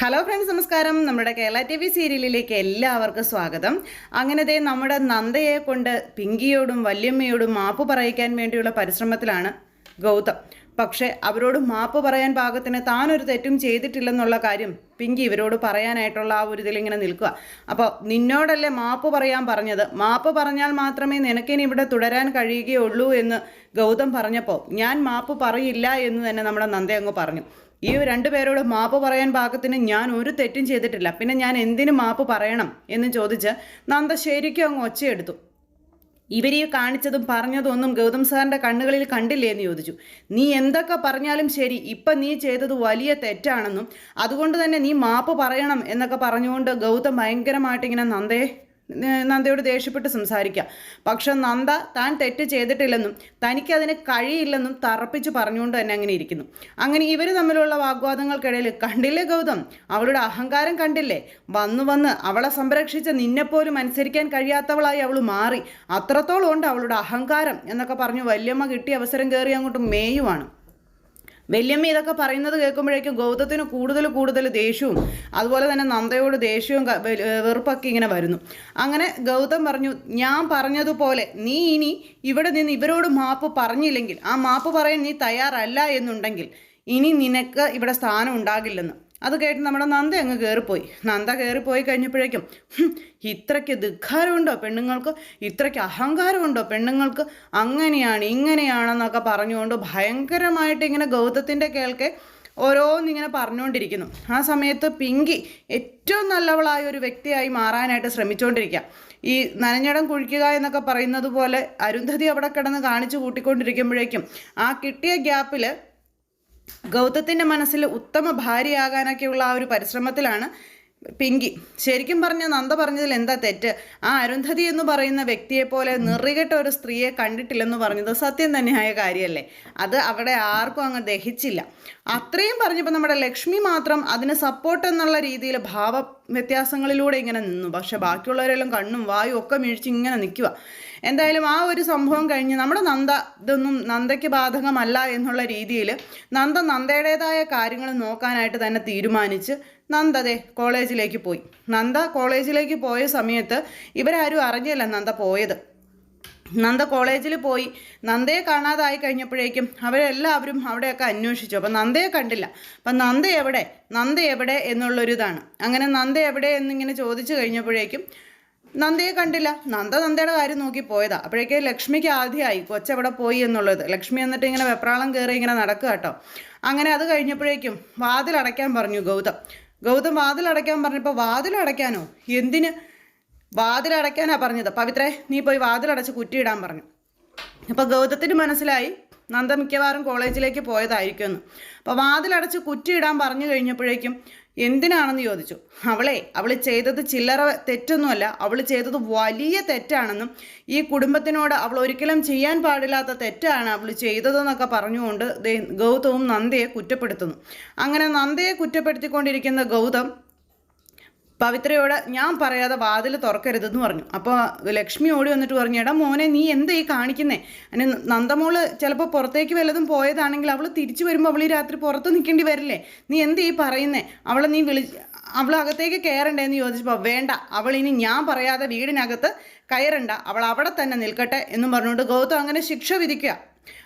Hello friends നമസ്കാരം. നമ്മുടെ Kerala T V സീരിയലിലേക്ക് എല്ലാവർക്കും സ്വാഗതം. അങ്ങനത്തെ നമ്മുടെ നന്ദയെ കൊണ്ട് പിങ്കിയോടും വല്യമ്മയോടും മാപ്പ് പറയിക്കാൻ വേണ്ടിയുള്ള പരിശ്രമത്തിലാണ് ഗൗതം. പക്ഷേ അവരോട് മാപ്പ് പറയാൻ പാകത്തിന് താനൊരു തെറ്റും ചെയ്തിട്ടില്ലെന്നുള്ള കാര്യം പിങ്കി ഇവരോട് പറയാനായിട്ടുള്ള ആ ഒരു ഇതിലിങ്ങനെ നിൽക്കുക. അപ്പോൾ നിന്നോടല്ലേ മാപ്പ് പറയാൻ പറഞ്ഞത്? മാപ്പ് പറഞ്ഞാൽ മാത്രമേ നിനക്കിനി ഇവിടെ തുടരാൻ കഴിയുകയുള്ളൂ എന്ന് ഗൗതം പറഞ്ഞപ്പോൾ ഞാൻ മാപ്പ് പറയില്ല എന്ന് തന്നെ നമ്മുടെ നന്ദ അങ്ങ് പറഞ്ഞു. ഈ രണ്ടുപേരോട് മാപ്പ് പറയാൻ പാകത്തിന് ഞാൻ ഒരു തെറ്റും ചെയ്തിട്ടില്ല. പിന്നെ ഞാൻ എന്തിനു മാപ്പ് പറയണം എന്ന് ചോദിച്ച് നന്ദ ശരിക്കും അങ്ങ് ഒച്ചയെടുത്തു. ഇവരെ കാണിച്ചതും പറഞ്ഞതും ഒന്നും ഗൗതം സാറിന്റെ കണ്ണുകളിൽ കണ്ടില്ലേ എന്ന് ചോദിച്ചു. നീ എന്തൊക്കെ പറഞ്ഞാലും ശരി ഇപ്പം നീ ചെയ്തത് വലിയ തെറ്റാണെന്നും അതുകൊണ്ട് തന്നെ നീ മാപ്പ് പറയണം എന്നൊക്കെ പറഞ്ഞുകൊണ്ട് ഗൗതം ഭയങ്കരമായിട്ട് ഇങ്ങനെ നന്ദയെ ഏഹ് നന്ദയോട് ദേഷ്യപ്പെട്ട് സംസാരിക്കാം. പക്ഷെ നന്ദ താൻ തെറ്റ് ചെയ്തിട്ടില്ലെന്നും തനിക്കതിന് കഴിയില്ലെന്നും തറപ്പിച്ച് പറഞ്ഞുകൊണ്ട് തന്നെ അങ്ങനെ ഇരിക്കുന്നു. അങ്ങനെ ഇവർ തമ്മിലുള്ള വാഗ്വാദങ്ങൾക്കിടയിൽ കണ്ടില്ലേ ഗൗതം? അവളുടെ അഹങ്കാരം കണ്ടില്ലേ? വന്നു വന്ന് അവളെ സംരക്ഷിച്ച നിന്നെപ്പോലും അനുസരിക്കാൻ കഴിയാത്തവളായി അവൾ മാറി. അത്രത്തോളം ഉണ്ട് അവളുടെ അഹങ്കാരം എന്നൊക്കെ പറഞ്ഞു വല്യമ്മ കിട്ടിയ അവസരം കയറി അങ്ങോട്ട് മേയുവാണ്. വല്യമ്മ ഇതൊക്കെ പറയുന്നത് കേൾക്കുമ്പോഴേക്കും ഗൗതത്തിന് കൂടുതൽ കൂടുതൽ ദേഷ്യവും അതുപോലെ തന്നെ നന്ദയോട് ദേഷ്യവും വെറുപ്പൊക്കെ ഇങ്ങനെ വരുന്നു. അങ്ങനെ ഗൗതം പറഞ്ഞു ഞാൻ പറഞ്ഞതുപോലെ നീ ഇനി ഇവിടെ നിന്ന് ഇവരോട് മാപ്പ് പറഞ്ഞില്ലെങ്കിൽ ആ മാപ്പ് പറയാൻ നീ തയ്യാറല്ല എന്നുണ്ടെങ്കിൽ ഇനി നിനക്ക് ഇവിടെ സ്ഥാനം ഉണ്ടാകില്ലെന്ന്. അത് കേട്ട് നമ്മുടെ നന്ദ അങ്ങ് കയറിപ്പോയി നന്ദ കയറിപ്പോയി കഴിഞ്ഞപ്പോഴേക്കും ഇത്രയ്ക്ക് ധിക്കാരമുണ്ടോ പെണ്ണുങ്ങൾക്ക്? ഇത്രയ്ക്ക് അഹങ്കാരമുണ്ടോ പെണ്ണുങ്ങൾക്ക്? അങ്ങനെയാണ് ഇങ്ങനെയാണെന്നൊക്കെ പറഞ്ഞുകൊണ്ട് ഭയങ്കരമായിട്ട് ഇങ്ങനെ ഗൗതത്തിന്റെ കേൾക്കെ ഓരോന്നിങ്ങനെ പറഞ്ഞുകൊണ്ടിരിക്കുന്നു. ആ സമയത്ത് പിങ്കി ഏറ്റവും നല്ലവളായ ഒരു വ്യക്തിയായി മാറാനായിട്ട് ശ്രമിച്ചുകൊണ്ടിരിക്കുക ഈ നനഞ്ഞടം കുഴിക്കുക എന്നൊക്കെ പറയുന്നത് പോലെ അരുന്ധതി അവിടെ കിടന്ന് കാണിച്ചു കൂട്ടിക്കൊണ്ടിരിക്കുമ്പോഴേക്കും ആ കിട്ടിയ ഗ്യാപ്പിൽ ഗൗതത്തിന്റെ മനസ്സിൽ ഉത്തമ ഭാര്യയാകാനൊക്കെയുള്ള ആ ഒരു പരിശ്രമത്തിലാണ് പിങ്കി. ശരിക്കും പറഞ്ഞ നന്ദ പറഞ്ഞതിൽ എന്താ തെറ്റ്? ആ അരുന്ധതി എന്ന് പറയുന്ന വ്യക്തിയെപ്പോലെ നിറികെട്ട ഒരു സ്ത്രീയെ കണ്ടിട്ടില്ലെന്ന് പറഞ്ഞത് സത്യം തന്നെയായ കാര്യമല്ലേ അത് അവിടെ ആർക്കും അങ്ങ് ദഹിച്ചില്ല. അത്രയും പറഞ്ഞപ്പോൾ നമ്മുടെ ലക്ഷ്മി മാത്രം അതിന് സപ്പോർട്ട് എന്നുള്ള രീതിയിൽ ഭാവ വ്യത്യാസങ്ങളിലൂടെ ഇങ്ങനെ നിന്നു. പക്ഷെ ബാക്കിയുള്ളവരെല്ലാം കണ്ണും വായും ഒക്കെ മിഴിച്ച് ഇങ്ങനെ നിൽക്കുക എന്തായാലും ആ ഒരു സംഭവം കഴിഞ്ഞ് നമ്മുടെ നന്ദ ഇതൊന്നും നന്ദയ്ക്ക് ബാധകമല്ല എന്നുള്ള രീതിയിൽ നന്ദ നന്ദയുടേതായ കാര്യങ്ങൾ നോക്കാനായിട്ട് തന്നെ തീരുമാനിച്ച് നന്ദ അതെ കോളേജിലേക്ക് പോയി. നന്ദ കോളേജിലേക്ക് പോയ സമയത്ത് ഇവരാരും അറിഞ്ഞില്ല നന്ദ പോയത്. നന്ദ കോളേജിൽ പോയി. നന്ദയെ കാണാതായി കഴിഞ്ഞപ്പോഴേക്കും അവരെല്ലാവരും അവിടെയൊക്കെ അന്വേഷിച്ചു. അപ്പം നന്ദയെ കണ്ടില്ല. അപ്പം നന്ദ എവിടെ? നന്ദ എവിടെ എന്നുള്ളൊരിതാണ്. അങ്ങനെ നന്ദ എവിടെ എന്നിങ്ങനെ ചോദിച്ചു കഴിഞ്ഞപ്പോഴേക്കും നന്ദയെ കണ്ടില്ല. നന്ദ നന്ദയുടെ കാര്യം നോക്കി പോയതാ. അപ്പോഴേക്കും ലക്ഷ്മിക്ക് ആദ്യമായി കൊച്ചെവിടെ പോയി എന്നുള്ളത്. ലക്ഷ്മി എന്നിട്ട് ഇങ്ങനെ വെപ്രാളം കയറി ഇങ്ങനെ നടക്കുക കേട്ടോ. അങ്ങനെ അത് കഴിഞ്ഞപ്പോഴേക്കും വാതിലടയ്ക്കാൻ പറഞ്ഞു ഗൗതം. ഗൗതം വാതിലടയ്ക്കാൻ പറഞ്ഞപ്പോൾ വാതിലടയ്ക്കാനോ എന്തിന്? വാതിലടയ്ക്കാനാ പറഞ്ഞത്. പവിത്രേ നീ പോയി വാതിലടച്ച് കുറ്റിയിടാൻ പറഞ്ഞു. അപ്പോൾ ഗൗതത്തിന് മനസ്സിലായി നന്ദ മിക്കവാറും കോളേജിലേക്ക് പോയതായിരിക്കുമെന്ന്. അപ്പോൾ വാതിലടച്ച് കുറ്റിയിടാൻ പറഞ്ഞു കഴിഞ്ഞപ്പോഴേക്കും എന്തിനാണെന്ന് ചോദിച്ചു. അവളെ അവൾ ചെയ്തത് ചില്ലറ തെറ്റൊന്നുമല്ല അവൾ ചെയ്തത് വലിയ തെറ്റാണെന്നും ഈ കുടുംബത്തിനോട് അവൾ ഒരിക്കലും ചെയ്യാൻ പാടില്ലാത്ത തെറ്റാണ് അവൾ ചെയ്തതെന്നൊക്കെ പറഞ്ഞുകൊണ്ട് ഗൗതവും നന്ദയെ കുറ്റപ്പെടുത്തുന്നു. അങ്ങനെ നന്ദയെ കുറ്റപ്പെടുത്തിക്കൊണ്ടിരിക്കുന്ന ഗൗതം പവിത്രയോട് ഞാൻ പറയാതെ വാതിൽ തുറക്കരുതെന്ന് പറഞ്ഞു. അപ്പോൾ ലക്ഷ്മി ഓടി വന്നിട്ട് പറഞ്ഞു എടാ മോനെ നീ എന്താ ഈ കാണിക്കുന്നേ? അതിന് നന്ദമോൾ ചിലപ്പോൾ പുറത്തേക്ക് വല്ലതും പോയതാണെങ്കിൽ അവൾ തിരിച്ചു വരുമ്പോൾ അവൾ ഈ രാത്രി പുറത്ത് നിൽക്കേണ്ടി വരില്ലേ? നീ എന്താ ഈ പറയുന്നേ? അവളെ നീ വിളി അവൾ അകത്തേക്ക് കയറണ്ടേ എന്ന് ചോദിച്ചപ്പോൾ വേണ്ട അവൾ ഇനി ഞാൻ പറയാതെ വീടിനകത്ത് കയറണ്ട. അവൾ അവിടെ തന്നെ നിൽക്കട്ടെ എന്നും പറഞ്ഞുകൊണ്ട് ഗൗതം അങ്ങനെ ശിക്ഷ വിധിക്കുക.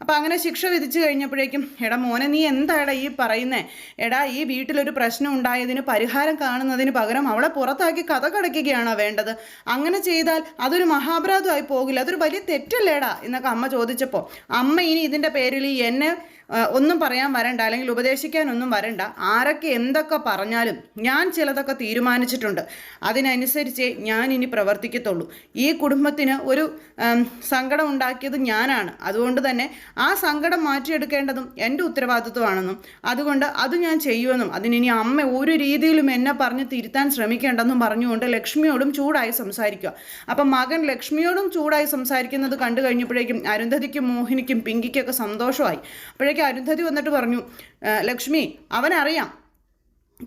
അപ്പം അങ്ങനെ ശിക്ഷ വിധിച്ചു കഴിഞ്ഞപ്പോഴേക്കും എടാ മോനെ നീ എന്താടാ ഈ പറയുന്നേ? എടാ ഈ വീട്ടിലൊരു പ്രശ്നം ഉണ്ടായതിന് പരിഹാരം കാണുന്നതിന് പകരം അവളെ പുറത്താക്കി കഥ കടക്കുകയാണോ വേണ്ടത്? അങ്ങനെ ചെയ്താൽ അതൊരു മഹാപരാധമായി പോകില്ല. അതൊരു വലിയ തെറ്റല്ലേടാ? എന്നൊക്കെ അമ്മ ചോദിച്ചപ്പോൾ അമ്മ ഇനി ഇതിന്റെ പേരിൽ എന്നെ ഒന്നും പറയാൻ വരണ്ട അല്ലെങ്കിൽ ഉപദേശിക്കാനൊന്നും വരണ്ട. ആരൊക്കെ എന്തൊക്കെ പറഞ്ഞാലും ഞാൻ ചിലതൊക്കെ തീരുമാനിച്ചിട്ടുണ്ട്. അതിനനുസരിച്ചേ ഞാൻ ഇനി പ്രവർത്തിക്കത്തുള്ളൂ. ഈ കുടുംബത്തിന് ഒരു സങ്കടം ഉണ്ടാക്കിയത് ഞാനാണ്. അതുകൊണ്ട് തന്നെ ആ സങ്കടം മാറ്റിയെടുക്കേണ്ടതും എന്റെ ഉത്തരവാദിത്വമാണെന്നും അതുകൊണ്ട് അത് ഞാൻ ചെയ്യുമെന്നും അതിനി അമ്മ ഒരു രീതിയിലും എന്നെ പറഞ്ഞ് തിരുത്താൻ ശ്രമിക്കേണ്ടെന്നും പറഞ്ഞുകൊണ്ട് ലക്ഷ്മിയോടും ചൂടായി സംസാരിക്കുക. അപ്പം മകൻ ലക്ഷ്മിയോടും ചൂടായി സംസാരിക്കുന്നത് കണ്ടു കഴിഞ്ഞപ്പോഴേക്കും അരുന്ധതിക്കും മോഹിനിക്കും പിങ്കിക്കൊക്കെ സന്തോഷമായി. അപ്പോഴേക്കും അരുന്ധതി വന്നിട്ട് പറഞ്ഞു ലക്ഷ്മി അവനറിയാം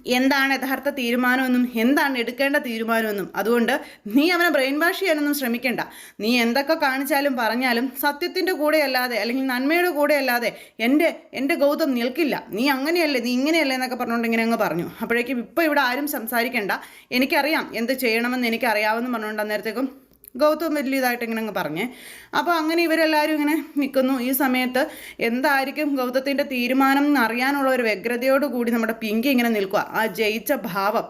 എന്താണ് യഥാർത്ഥ തീരുമാനമെന്നും എന്താണ് എടുക്കേണ്ട തീരുമാനമെന്നും. അതുകൊണ്ട് നീ അവനെ ബ്രെയിൻ വാഷ് ചെയ്യാനൊന്നും ശ്രമിക്കേണ്ട. നീ എന്തൊക്കെ കാണിച്ചാലും പറഞ്ഞാലും സത്യത്തിന്റെ കൂടെയല്ലാതെ അല്ലെങ്കിൽ നന്മയുടെ കൂടെയല്ലാതെ എന്റെ എന്റെ ഗൗതം നിൽക്കില്ല. നീ അങ്ങനെയല്ലേ നീ ഇങ്ങനെയല്ലേ എന്നൊക്കെ പറഞ്ഞുകൊണ്ട് ഇങ്ങനെ അങ്ങ് പറഞ്ഞു. അപ്പോഴേക്കും ഇപ്പോൾ ഇവിടെ ആരും സംസാരിക്കേണ്ട. എനിക്കറിയാം എന്ത് ചെയ്യണമെന്ന് എനിക്കറിയാമെന്ന് പറഞ്ഞുകൊണ്ട് അന്നേരത്തേക്കും ഗൗതം വലിയ ഇതായിട്ട് ഇങ്ങനെ അങ്ങ് പറഞ്ഞേ. അപ്പോൾ അങ്ങനെ ഇവരെല്ലാവരും ഇങ്ങനെ നിൽക്കുന്നു ഈ സമയത്ത് എന്തായിരിക്കും ഗൗതത്തിന്റെ തീരുമാനം അറിയാനുള്ള ഒരു വ്യഗ്രതയോട് കൂടി നമ്മുടെ പിങ്കി ഇങ്ങനെ നിൽക്കുക ആ ജയിച്ച ഭാവം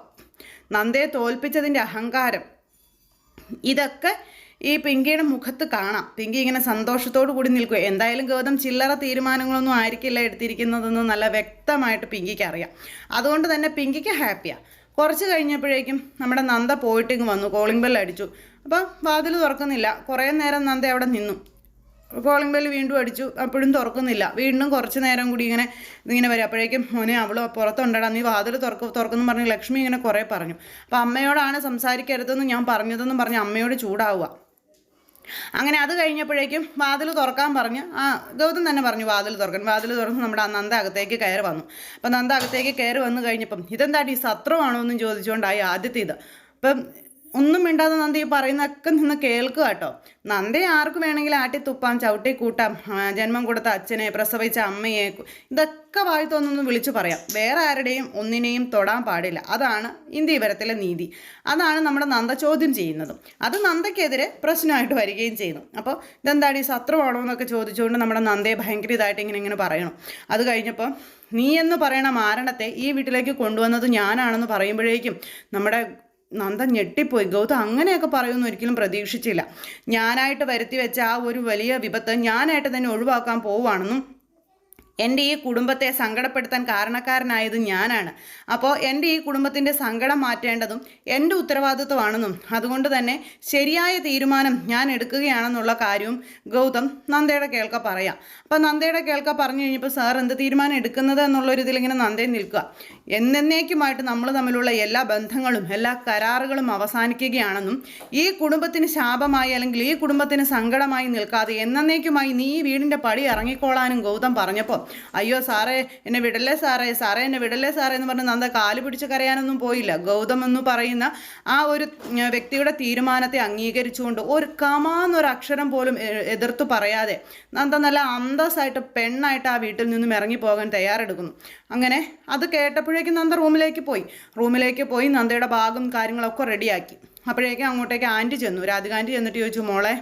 നന്ദയെ തോൽപ്പിച്ചതിന്റെ അഹങ്കാരം ഇതൊക്കെ ഈ പിങ്കിയുടെ മുഖത്ത് കാണാം. പിങ്കി ഇങ്ങനെ സന്തോഷത്തോടു കൂടി നിൽക്കുക എന്തായാലും ഗൗതം ചില്ലറ തീരുമാനങ്ങളൊന്നും ആയിരിക്കില്ല എടുത്തിരിക്കുന്നതെന്ന് നല്ല വ്യക്തമായിട്ട് പിങ്കിക്ക് അറിയാം. അതുകൊണ്ട് തന്നെ പിങ്കിക്ക് ഹാപ്പിയാണ് കുറച്ച് കഴിഞ്ഞപ്പോഴേക്കും നമ്മുടെ നന്ദ പോയിട്ട് ഇങ്ങ് വന്നു കോളിംഗ് ബെൽ അടിച്ചു. അപ്പം വാതിൽ തുറക്കുന്നില്ല. കുറേ നേരം നന്ദ അവിടെ നിന്നു. കോളിംഗ് ബെൽ വീണ്ടും അടിച്ചു. അപ്പോഴും തുറക്കുന്നില്ല. വീണ്ടും കുറച്ച് നേരം കൂടി ഇങ്ങനെ ഇങ്ങനെ വരും. അപ്പോഴേക്കും മോനെ അവൾ പുറത്തുണ്ടടാ നീ വാതിൽ തുറക്ക് തുറക്കുന്നു പറഞ്ഞ് ലക്ഷ്മി ഇങ്ങനെ കുറേ പറഞ്ഞു. അപ്പോൾ അമ്മയോടാണ് സംസാരിക്കരുതെന്ന് ഞാൻ പറഞ്ഞതെന്നും പറഞ്ഞ് അമ്മയോട് ചൂടാവുക. അങ്ങനെ അത് കഴിഞ്ഞപ്പോഴേക്കും വാതിൽ തുറക്കാൻ പറഞ്ഞ് ആ ഗൗതം തന്നെ പറഞ്ഞു വാതിൽ തുറക്കാൻ. വാതിൽ തുറന്ന് നമ്മുടെ നന്ദ അകത്തേക്ക് കയറി വന്നു. അപ്പം നന്ദ അകത്തേക്ക് കയറി വന്നു കഴിഞ്ഞപ്പം ഇതെന്താടി സത്രമാണോ? എന്നും ചോദിച്ചുകൊണ്ടായി ആദ്യത്തെ ഇത് അപ്പം ഒന്നും മിണ്ടാതെ നന്ദി പറയുന്നൊക്കെ നിന്ന് കേൾക്കുക കേട്ടോ. നന്ദി ആർക്ക് വേണമെങ്കിലും ആട്ടി തുപ്പാം ചവിട്ടി കൂട്ടാം ജന്മം കൊടുത്ത അച്ഛനെ പ്രസവിച്ച അമ്മയെ ഇതൊക്കെ വായി തോന്നുന്നു വിളിച്ചു പറയാം. വേറെ ആരുടെയും ഒന്നിനെയും തൊടാൻ പാടില്ല. അതാണ് ഇന്ത്യവരത്തിലെ നീതി. അതാണ് നമ്മുടെ നന്ദ ചോദ്യം ചെയ്യുന്നതും. അത് നന്ദയ്ക്കെതിരെ പ്രശ്നമായിട്ട് വരികയും ചെയ്യുന്നു. അപ്പോൾ ഇതെന്താണ് ഈ ശത്രുവാണോ എന്നൊക്കെ ചോദിച്ചുകൊണ്ട് നമ്മുടെ നന്ദയെ ഭയങ്കര ഇതായിട്ട് ഇങ്ങനെ ഇങ്ങനെ പറയണം. അത് കഴിഞ്ഞപ്പോൾ നീ എന്ന് പറയണ മാരണത്തെ ഈ വീട്ടിലേക്ക് കൊണ്ടുവന്നത് ഞാനാണെന്ന് പറയുമ്പോഴേക്കും നമ്മുടെ നന്ദ ഞെട്ടിപ്പോയി. ഗൗതം അങ്ങനെയൊക്കെ പറയുമെന്ന് ഒരിക്കലും പ്രതീക്ഷിച്ചില്ല. ഞാനായിട്ട് വരുത്തി വെച്ച ആ ഒരു വലിയ വിപത്ത് ഞാനായിട്ട് തന്നെ ഒഴിവാക്കാൻ പോവുകയാണെന്നും എന്റെ ഈ കുടുംബത്തെ സങ്കടപ്പെടുത്താൻ കാരണക്കാരനായത് ഞാനാണ്. അപ്പോൾ എന്റെ ഈ കുടുംബത്തിന്റെ സങ്കടം മാറ്റേണ്ടതും എന്റെ ഉത്തരവാദിത്വമാണെന്നും അതുകൊണ്ട് തന്നെ ശരിയായ തീരുമാനം ഞാൻ എടുക്കുകയാണെന്നുള്ള കാര്യവും ഗൗതം നന്ദയുടെ കേൾക്ക പറയാം. അപ്പോൾ നന്ദയുടെ കേൾക്ക പറഞ്ഞു കഴിഞ്ഞപ്പോൾ സാർ എന്ത് തീരുമാനം എടുക്കുന്നത് എന്നുള്ളൊരു ഇതിലിങ്ങനെ നന്ദയിൽ നിൽക്കുക. എന്നേക്കുമായിട്ട് നമ്മൾ തമ്മിലുള്ള എല്ലാ ബന്ധങ്ങളും എല്ലാ കരാറുകളും അവസാനിക്കുകയാണെന്നും ഈ കുടുംബത്തിന് ശാപമായി അല്ലെങ്കിൽ ഈ കുടുംബത്തിന് സങ്കടമായി നിൽക്കാതെ എന്നേക്കുമായി നീ ഈ വീടിന്റെ പടി ഇറങ്ങിക്കോളാനും ഗൗതം പറഞ്ഞപ്പോൾ അയ്യോ സാറേ എന്നെ വിടല്ലേ സാറേ? സാറേ എന്നെ വിടല്ലേ സാറേ എന്ന് പറഞ്ഞ് നന്ദ കാൽ പിടിച്ച് കരയാനൊന്നും പോയില്ല. ഗൗതം എന്ന് പറയുന്ന ആ ഒരു വ്യക്തിയുടെ തീരുമാനത്തെ അംഗീകരിച്ചുകൊണ്ട് ഒരു കമാന്നൊരു അക്ഷരം പോലും എതിർത്ത് പറയാതെ നന്ദ നല്ല അന്തസ്സായിട്ട് പെണ്ണായിട്ട് ആ വീട്ടിൽ നിന്നും ഇറങ്ങിപ്പോകാൻ തയ്യാറെടുക്കുന്നു. അങ്ങനെ അത് കേട്ടപ്പോഴേക്കും നന്ദ റൂമിലേക്ക് പോയി. റൂമിലേക്ക് പോയി നന്ദയുടെ ഭാഗം കാര്യങ്ങളൊക്കെ റെഡിയാക്കി അപ്പോഴേക്കും അങ്ങോട്ടേക്ക് ആന്റി ചെന്നു. രാധിക ആന്റി ചെന്നിട്ട് ചോദിച്ചു മോളെ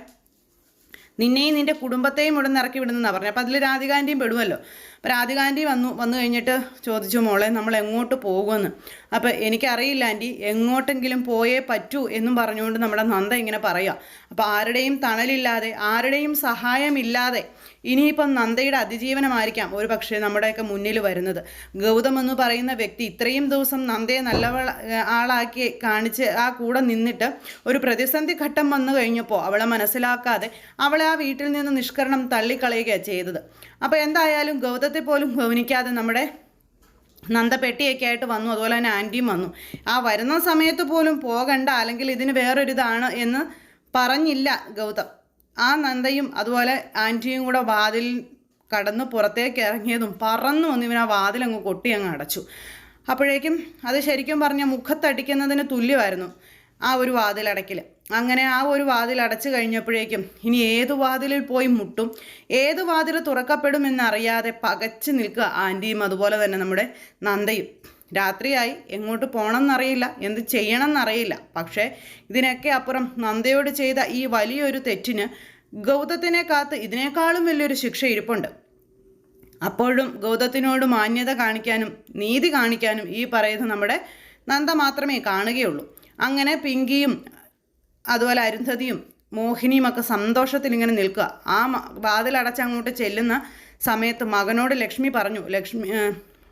നിന്നെയും നിന്റെ കുടുംബത്തെയും ഇവിടെ നിന്ന് ഇറക്കി വിടുന്നെന്നാണ് പറഞ്ഞത് അപ്പോൾ അതിൽ രാധികാന്റെയും പെടുമല്ലോ അപ്പോൾ രാധികാന്റി വന്നു വന്നു കഴിഞ്ഞിട്ട് ചോദിച്ചു മോളെ നമ്മൾ എങ്ങോട്ട് പോകുമെന്ന്? അപ്പോൾ എനിക്കറിയില്ല ആന്റി. എങ്ങോട്ടെങ്കിലും പോയേ പറ്റൂ എന്നും പറഞ്ഞുകൊണ്ട് നമ്മുടെ നന്ദ ഇങ്ങനെ പറയുക. അപ്പോൾ ആരുടെയും തണലില്ലാതെ ആരുടെയും സഹായമില്ലാതെ ഇനിയിപ്പം നന്ദയുടെ അതിജീവനമായിരിക്കാം ഒരു പക്ഷേ നമ്മുടെയൊക്കെ മുന്നിൽ വരുന്നത്. ഗൗതം എന്ന് പറയുന്ന വ്യക്തി ഇത്രയും ദിവസം നന്ദയെ നല്ലവള ആളാക്കി കാണിച്ച് ആ കൂടെ നിന്നിട്ട് ഒരു പ്രതിസന്ധി ഘട്ടം വന്നു കഴിഞ്ഞപ്പോൾ അവളെ മനസ്സിലാക്കാതെ അവളെ ആ വീട്ടിൽ നിന്ന് നിഷ്കരണം തള്ളിക്കളയുകയാണ് ചെയ്തത്. അപ്പോൾ എന്തായാലും ഗൗതത്തെ പോലും ഗൗനിക്കാതെ നമ്മുടെ നന്ദ പെട്ടിയൊക്കെ ആയിട്ട് വന്നു. അതുപോലെ തന്നെ ആന്റിയും വന്നു. ആ വരുന്ന സമയത്ത് പോലും പോകണ്ട അല്ലെങ്കിൽ ഇതിന് വേറൊരിതാണ് എന്ന് പറഞ്ഞില്ല ഗൗതം. ആ നന്ദയും അതുപോലെ ആന്റിയും കൂടെ വാതിൽ കടന്ന് പുറത്തേക്ക് ഇറങ്ങിയതും പറന്നു വന്ന് ഇവനാ വാതിൽ അങ്ങ് കൊട്ടി അങ്ങ് അടച്ചു. അപ്പോഴേക്കും അത് ശരിക്കും പറഞ്ഞാൽ മുഖത്തടിക്കുന്നതിന് തുല്യമായിരുന്നു ആ ഒരു വാതിലടയ്ക്കൽ അങ്ങനെ ആ ഒരു വാതിൽ അടച്ചു കഴിഞ്ഞപ്പോഴേക്കും ഇനി ഏത് വാതിലിൽ പോയി മുട്ടും ഏത് വാതിൽ തുറക്കപ്പെടുമെന്നറിയാതെ പകച്ചു നിൽക്കുക ആന്റിയും അതുപോലെ തന്നെ നമ്മുടെ നന്ദയും. രാത്രിയായി എങ്ങോട്ട് പോകണമെന്നറിയില്ല എന്ത് ചെയ്യണമെന്നറിയില്ല. പക്ഷേ ഇതിനൊക്കെ അപ്പുറം നന്ദയോട് ചെയ്ത ഈ വലിയൊരു തെറ്റിന് ഗൗതത്തിനെ കാത്ത് ഇതിനേക്കാളും വലിയൊരു ശിക്ഷ ഇരിപ്പുണ്ട്. അപ്പോഴും ഗൗതത്തിനോട് മാന്യത കാണിക്കാനും നീതി കാണിക്കാനും ഈ പറയുന്ന നമ്മുടെ നന്ദ മാത്രമേ കാണുകയുള്ളൂ. അങ്ങനെ പിങ്കിയും അതുപോലെ അരുന്ധതിയും മോഹിനിയും ഒക്കെ സന്തോഷത്തിൽ ഇങ്ങനെ നിൽക്കുക. ആ വാതിലടച്ച് അങ്ങോട്ട് ചെല്ലുന്ന സമയത്ത് മകനോട് ലക്ഷ്മി പറഞ്ഞു ലക്ഷ്മി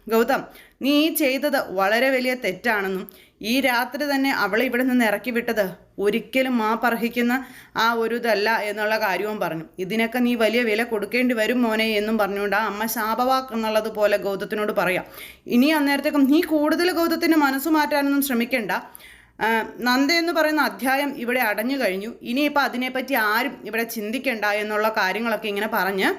ഗൗതം നീ ചെയ്തത് വളരെ വലിയ തെറ്റാണെന്നും ഈ രാത്രി തന്നെ അവളെ ഇവിടെ നിന്ന് ഇറക്കി വിട്ടത് ഒരിക്കലും മാപ്പർഹിക്കുന്ന ആ ഒരു ഇതല്ല എന്നുള്ള കാര്യവും പറഞ്ഞു. ഇതിനൊക്കെ നീ വലിയ വില കൊടുക്കേണ്ടി വരും മോനെ എന്നും പറഞ്ഞുകൊണ്ട് ആ അമ്മ ശാപവാക്ക് എന്നുള്ളത് പോലെ ഗൗതത്തിനോട് പറയാം. ഇനി അന്നേരത്തേക്കും നീ കൂടുതൽ ഗൗതത്തിന്റെ മനസ്സ് മാറ്റാനൊന്നും ശ്രമിക്കണ്ട. നന്ദ എന്ന് പറയുന്ന അധ്യായം ഇവിടെ അടഞ്ഞു കഴിഞ്ഞു. ഇനിയിപ്പോൾ അതിനെപ്പറ്റി ആരും ഇവിടെ ചിന്തിക്കേണ്ട എന്നുള്ള കാര്യങ്ങളൊക്കെ ഇങ്ങനെ പറഞ്ഞ്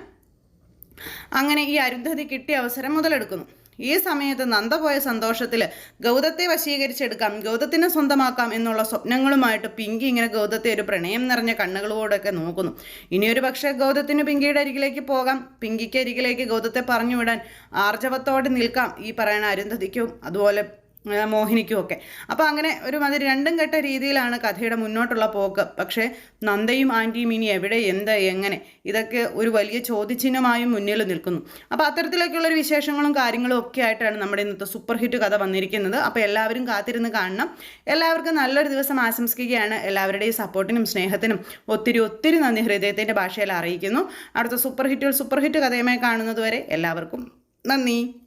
അങ്ങനെ ഈ അരുന്ധതി കിട്ടിയ അവസരം മുതലെടുക്കുന്നു. ഈ സമയത്ത് നന്ദ പോയ സന്തോഷത്തിൽ ഗൗതത്തെ വശീകരിച്ചെടുക്കാം ഗൗതത്തിനെ സ്വന്തമാക്കാം എന്നുള്ള സ്വപ്നങ്ങളുമായിട്ട് പിങ്കി ഇങ്ങനെ ഗൗതത്തെ ഒരു പ്രണയം നിറഞ്ഞ കണ്ണുകളോടൊക്കെ നോക്കുന്നു. ഇനിയൊരു പക്ഷേ ഗൗതത്തിന് പിങ്കിയുടെ അരികിലേക്ക് പോകാം. പിങ്കിക്ക് അരികിലേക്ക് ഗൗതത്തെ പറഞ്ഞു വിടാൻ ആർജവത്തോടെ നിൽക്കാം ഈ പറയുന്ന അരുന്ധതിക്കും. അതുപോലെ മോഹിനിക്കും ഒക്കെ. അപ്പോൾ അങ്ങനെ ഒരു മതി രണ്ടും കെട്ട രീതിയിലാണ് കഥയുടെ മുന്നോട്ടുള്ള പോക്ക്. പക്ഷേ നന്ദയും ആന്റിയും ഇനി എവിടെ എന്ത് എങ്ങനെ ഇതൊക്കെ ഒരു വലിയ ചോദ്യചിഹ്നമായും മുന്നിൽ നിൽക്കുന്നു. അപ്പോൾ അത്തരത്തിലേക്കുള്ള ഒരു വിശേഷങ്ങളും കാര്യങ്ങളും ഒക്കെ ആയിട്ടാണ് നമ്മുടെ ഇന്നത്തെ സൂപ്പർ ഹിറ്റ് കഥ വന്നിരിക്കുന്നത്. അപ്പോൾ എല്ലാവരും കാത്തിരുന്ന് കാണണം. എല്ലാവർക്കും നല്ലൊരു ദിവസം ആശംസിക്കുകയാണ്. എല്ലാവരുടെയും സപ്പോർട്ടിനും സ്നേഹത്തിനും ഒത്തിരി ഒത്തിരി നന്ദി. ഹൃദയത്തിന്റെ ഭാഷയിൽ അറിയിക്കുന്നു. അടുത്ത സൂപ്പർ ഹിറ്റുകൾ സൂപ്പർ ഹിറ്റ് കഥയുമായി കാണുന്നതുവരെ എല്ലാവർക്കും നന്ദി.